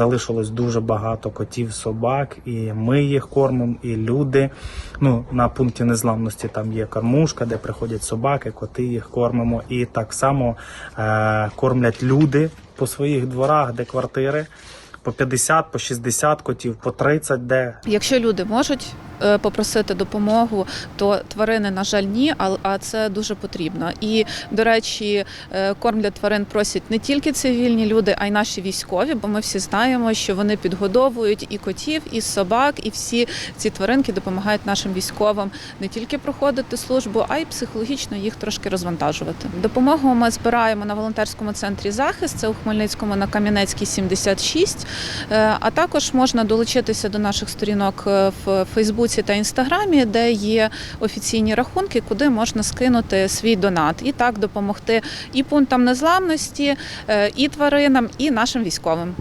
Залишилось дуже багато котів, собак, і ми їх кормимо, і люди. Ну на пункті незламності там є кормушка, де приходять собаки, коти їх кормимо. І так само е- кормлять люди по своїх дворах, де квартири. По 50, по 60 котів, по 30 де Якщо люди можуть попросити допомогу, то тварини, на жаль, ні, а, це дуже потрібно. І, до речі, е, корм для тварин просять не тільки цивільні люди, а й наші військові, бо ми всі знаємо, що вони підгодовують і котів, і собак, і всі ці тваринки допомагають нашим військовим не тільки проходити службу, а й психологічно їх трошки розвантажувати. Допомогу ми збираємо на волонтерському центрі захист. Це у Хмельницькому на Кам'янецькій 76. Е, А також можна долучитися до наших сторінок е, в Фейсбуці та Інстаграмі, де є офіційні рахунки, куди можна скинути свій донат і так допомогти і пунктам незламності, е, і тваринам, і нашим військовим.